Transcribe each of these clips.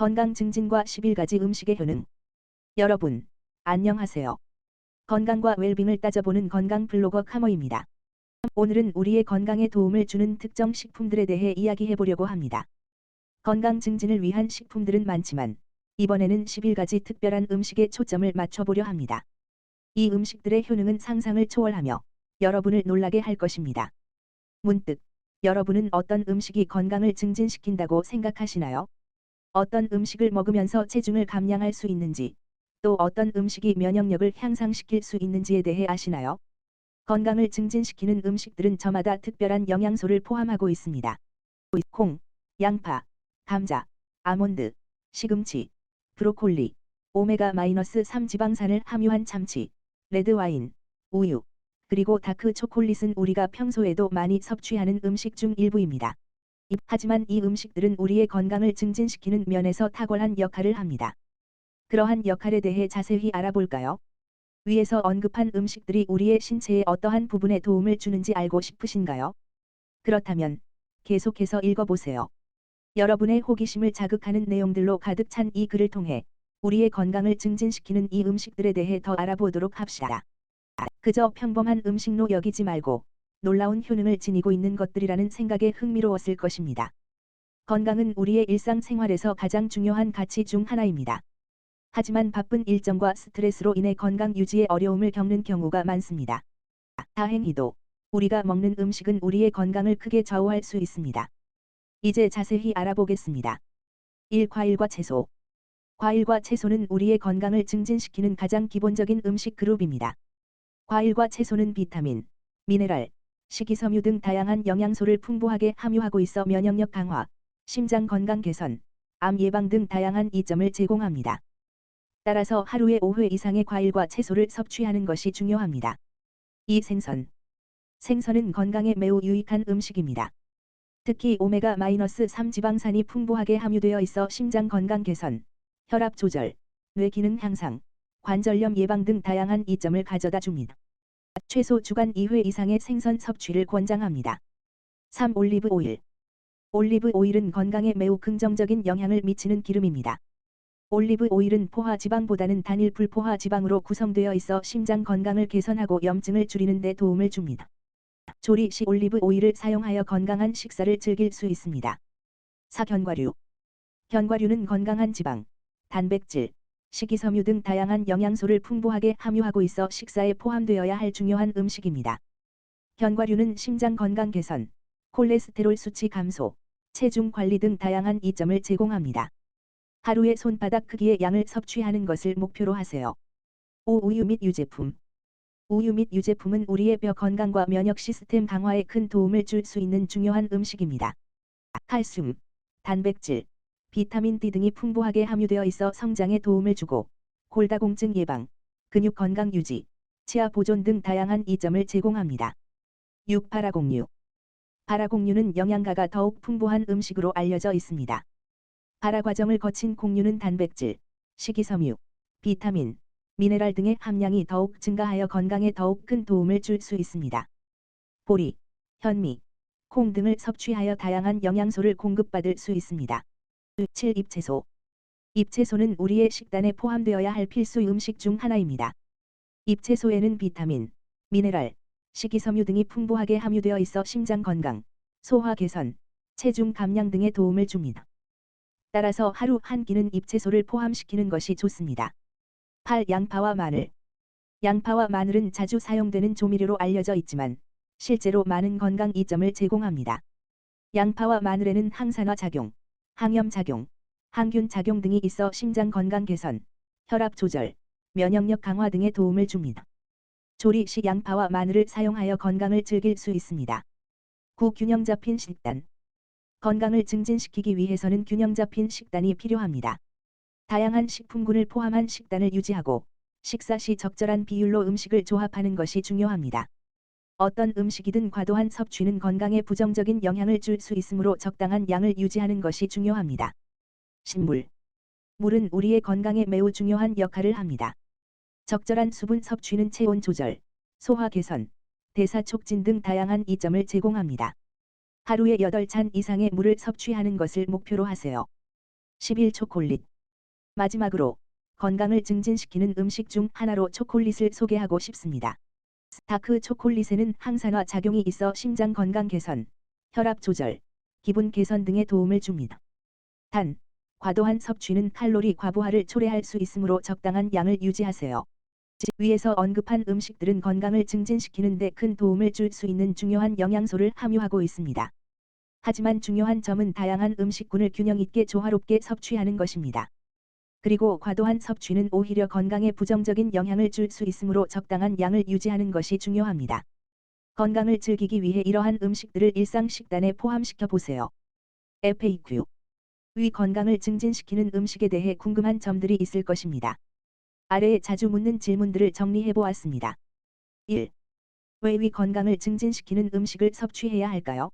건강 증진과 11가지 음식의 효능. 여러분, 안녕하세요. 건강과 웰빙을 따져보는 건강 블로거 카모입니다. 오늘은 우리의 건강에 도움을 주는 특정 식품들에 대해 이야기해 보려고 합니다. 건강 증진을 위한 식품들은 많지만 이번에는 11가지 특별한 음식에 초점을 맞춰보려 합니다. 이 음식들의 효능은 상상을 초월하며 여러분을 놀라게 할 것입니다. 문득 여러분은 어떤 음식이 건강을 증진시킨다고 생각하시나요? 어떤 음식을 먹으면서 체중을 감량할 수 있는지, 또 어떤 음식이 면역력을 향상시킬 수 있는지에 대해 아시나요? 건강을 증진시키는 음식들은 저마다 특별한 영양소를 포함하고 있습니다. 콩, 양파, 감자, 아몬드, 시금치, 브로콜리, 오메가-3 지방산을 함유한 참치, 레드와인, 우유, 그리고 다크 초콜릿은 우리가 평소에도 많이 섭취하는 음식 중 일부입니다. 하지만 이 음식들은 우리의 건강을 증진시키는 면에서 탁월한 역할을 합니다. 그러한 역할에 대해 자세히 알아볼까요? 위에서 언급한 음식들이 우리의 신체에 어떠한 부분에 도움을 주는지 알고 싶으신가요? 그렇다면 계속해서 읽어보세요. 여러분의 호기심을 자극하는 내용들로 가득 찬 이 글을 통해 우리의 건강을 증진시키는 이 음식들에 대해 더 알아보도록 합시다. 그저 평범한 음식로 여기지 말고 놀라운 효능을 지니고 있는 것들이라는 생각에 흥미로웠을 것입니다. 건강은 우리의 일상생활에서 가장 중요한 가치 중 하나입니다. 하지만 바쁜 일정과 스트레스로 인해 건강 유지에 어려움을 겪는 경우가 많습니다. 다행히도 우리가 먹는 음식은 우리의 건강을 크게 좌우할 수 있습니다. 이제 자세히 알아보겠습니다. 1. 과일과 채소 과일과 채소는 우리의 건강을 증진시키는 가장 기본적인 음식 그룹입니다. 과일과 채소는 비타민, 미네랄, 식이섬유 등 다양한 영양소를 풍부하게 함유하고 있어 면역력 강화, 심장 건강 개선, 암 예방 등 다양한 이점을 제공합니다. 따라서 하루에 5회 이상의 과일과 채소를 섭취하는 것이 중요합니다. 2. 생선 생선은 건강에 매우 유익한 음식입니다. 특히 오메가-3 지방산이 풍부하게 함유되어 있어 심장 건강 개선, 혈압 조절, 뇌 기능 향상, 관절염 예방 등 다양한 이점을 가져다 줍니다. 최소 주간 2회 이상의 생선 섭취를 권장합니다. 3. 올리브 오일 올리브 오일은 건강에 매우 긍정적인 영향을 미치는 기름입니다. 올리브 오일은 포화 지방보다는 단일 불포화 지방으로 구성되어 있어 심장 건강을 개선하고 염증을 줄이는 데 도움을 줍니다. 조리 시 올리브 오일을 사용하여 건강한 식사를 즐길 수 있습니다. 4. 견과류 견과류는 건강한 지방, 단백질, 식이섬유 등 다양한 영양소를 풍부하게 함유하고 있어 식사에 포함되어야 할 중요한 음식입니다. 견과류는 심장 건강 개선, 콜레스테롤 수치 감소, 체중 관리 등 다양한 이점을 제공합니다. 하루에 손바닥 크기의 양을 섭취하는 것을 목표로 하세요. 5. 우유 및 유제품 우유 및 유제품은 우리의 뼈 건강과 면역 시스템 강화에 큰 도움을 줄 수 있는 중요한 음식입니다. 칼슘, 단백질, 비타민 D 등이 풍부하게 함유되어 있어 성장에 도움을 주고 골다공증 예방, 근육 건강 유지, 치아 보존 등 다양한 이점을 제공합니다. 6. 파라공유 파라공유는 영양가가 더욱 풍부한 음식으로 알려져 있습니다. 발화 과정을 거친 공유는 단백질, 식이섬유, 비타민, 미네랄 등의 함량이 더욱 증가하여 건강에 더욱 큰 도움을 줄 수 있습니다. 보리, 현미, 콩 등을 섭취하여 다양한 영양소를 공급받을 수 있습니다. 7. 잎채소 잎채소는 우리의 식단에 포함되어야 할 필수 음식 중 하나입니다. 잎채소에는 비타민, 미네랄, 식이섬유 등이 풍부하게 함유되어 있어 심장 건강, 소화 개선, 체중 감량 등에 도움을 줍니다. 따라서 하루 한 끼는 잎채소를 포함시키는 것이 좋습니다. 8. 양파와 마늘 양파와 마늘은 자주 사용되는 조미료로 알려져 있지만 실제로 많은 건강 이점을 제공합니다. 양파와 마늘에는 항산화 작용, 항염 작용, 항균 작용 등이 있어 심장 건강 개선, 혈압 조절, 면역력 강화 등에 도움을 줍니다. 조리 시 양파와 마늘을 사용하여 건강을 즐길 수 있습니다. 9. 균형 잡힌 식단 건강을 증진시키기 위해서는 균형 잡힌 식단이 필요합니다. 다양한 식품군을 포함한 식단을 유지하고 식사 시 적절한 비율로 음식을 조합하는 것이 중요합니다. 어떤 음식이든 과도한 섭취는 건강에 부정적인 영향을 줄 수 있으므로 적당한 양을 유지하는 것이 중요합니다. 식물 물은 우리의 건강에 매우 중요한 역할을 합니다. 적절한 수분 섭취는 체온 조절, 소화 개선, 대사 촉진 등 다양한 이점을 제공합니다. 하루에 8잔 이상의 물을 섭취하는 것을 목표로 하세요. 11. 초콜릿 마지막으로 건강을 증진시키는 음식 중 하나로 초콜릿을 소개하고 싶습니다. 다크 초콜릿에는 항산화 작용이 있어 심장 건강 개선, 혈압 조절, 기분 개선 등에 도움을 줍니다. 단, 과도한 섭취는 칼로리 과부하를 초래할 수 있으므로 적당한 양을 유지하세요. 위에서 언급한 음식들은 건강을 증진시키는 데 큰 도움을 줄 수 있는 중요한 영양소를 함유하고 있습니다. 하지만 중요한 점은 다양한 음식군을 균형 있게 조화롭게 섭취하는 것입니다. 그리고 과도한 섭취는 오히려 건강에 부정적인 영향을 줄 수 있으므로 적당한 양을 유지하는 것이 중요합니다. 건강을 즐기기 위해 이러한 음식들을 일상 식단에 포함시켜 보세요. FAQ 위 건강을 증진시키는 음식에 대해 궁금한 점들이 있을 것입니다. 아래에 자주 묻는 질문들을 정리해 보았습니다. 1. 왜 위 건강을 증진시키는 음식을 섭취해야 할까요?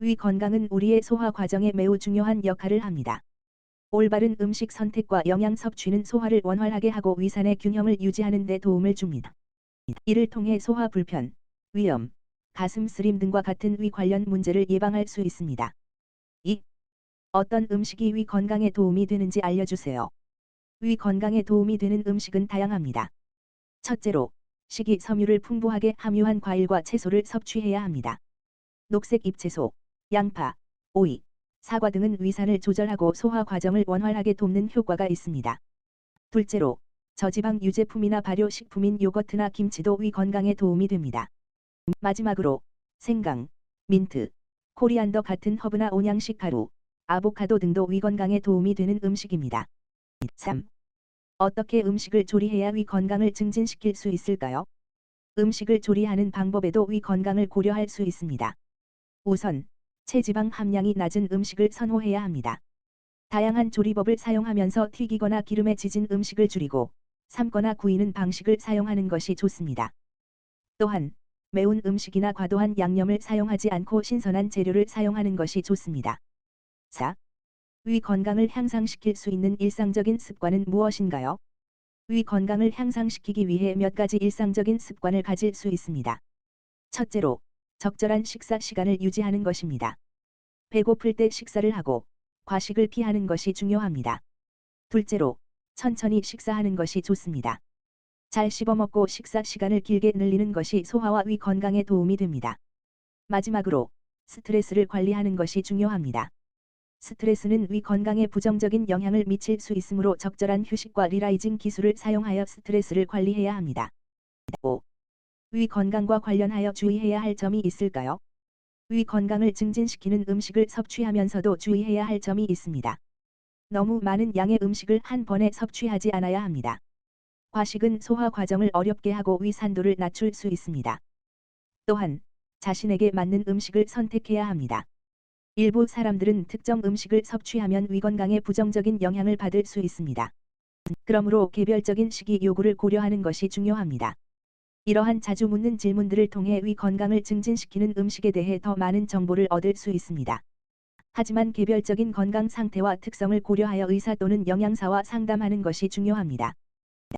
위 건강은 우리의 소화 과정에 매우 중요한 역할을 합니다. 올바른 음식 선택과 영양 섭취는 소화를 원활하게 하고 위산의 균형을 유지하는 데 도움을 줍니다. 이를 통해 소화 불편, 위염, 가슴 쓰림 등과 같은 위 관련 문제를 예방할 수 있습니다. 2. 어떤 음식이 위 건강에 도움이 되는지 알려주세요. 위 건강에 도움이 되는 음식은 다양합니다. 첫째로, 식이 섬유를 풍부하게 함유한 과일과 채소를 섭취해야 합니다. 녹색 잎채소, 양파, 오이, 사과 등은 위산을 조절하고 소화 과정을 원활하게 돕는 효과가 있습니다. 둘째로, 저지방 유제품이나 발효식품인 요거트나 김치도 위 건강에 도움이 됩니다. 마지막으로, 생강, 민트, 코리안더 같은 허브나 온양식 가루, 아보카도 등도 위 건강에 도움이 되는 음식입니다. 3. 어떻게 음식을 조리해야 위 건강을 증진시킬 수 있을까요? 음식을 조리하는 방법에도 위 건강을 고려할 수 있습니다. 우선, 체지방 함량이 낮은 음식을 선호해야 합니다. 다양한 조리법을 사용하면서 튀기거나 기름에 지진 음식을 줄이고 삶거나 구이는 방식을 사용하는 것이 좋습니다. 또한 매운 음식이나 과도한 양념을 사용하지 않고 신선한 재료를 사용하는 것이 좋습니다. 4. 위 건강을 향상시킬 수 있는 일상적인 습관은 무엇인가요? 위 건강을 향상시키기 위해 몇 가지 일상적인 습관을 가질 수 있습니다. 첫째로, 적절한 식사 시간을 유지하는 것입니다. 배고플 때 식사를 하고 과식을 피하는 것이 중요합니다. 둘째로, 천천히 식사하는 것이 좋습니다. 잘 씹어먹고 식사 시간을 길게 늘리는 것이 소화와 위 건강에 도움이 됩니다. 마지막으로, 스트레스를 관리하는 것이 중요합니다. 스트레스는 위 건강에 부정적인 영향을 미칠 수 있으므로 적절한 휴식과 리라이징 기술을 사용하여 스트레스를 관리해야 합니다. 5. 위 건강과 관련하여 주의해야 할 점이 있을까요? 위 건강을 증진시키는 음식을 섭취하면서도 주의해야 할 점이 있습니다. 너무 많은 양의 음식을 한 번에 섭취하지 않아야 합니다. 과식은 소화 과정을 어렵게 하고 위산도를 낮출 수 있습니다. 또한 자신에게 맞는 음식을 선택해야 합니다. 일부 사람들은 특정 음식을 섭취하면 위 건강에 부정적인 영향을 받을 수 있습니다. 그러므로 개별적인 식이 요구를 고려하는 것이 중요합니다. 이러한 자주 묻는 질문들을 통해 위 건강을 증진시키는 음식에 대해 더 많은 정보를 얻을 수 있습니다. 하지만 개별적인 건강 상태와 특성을 고려하여 의사 또는 영양사와 상담하는 것이 중요합니다.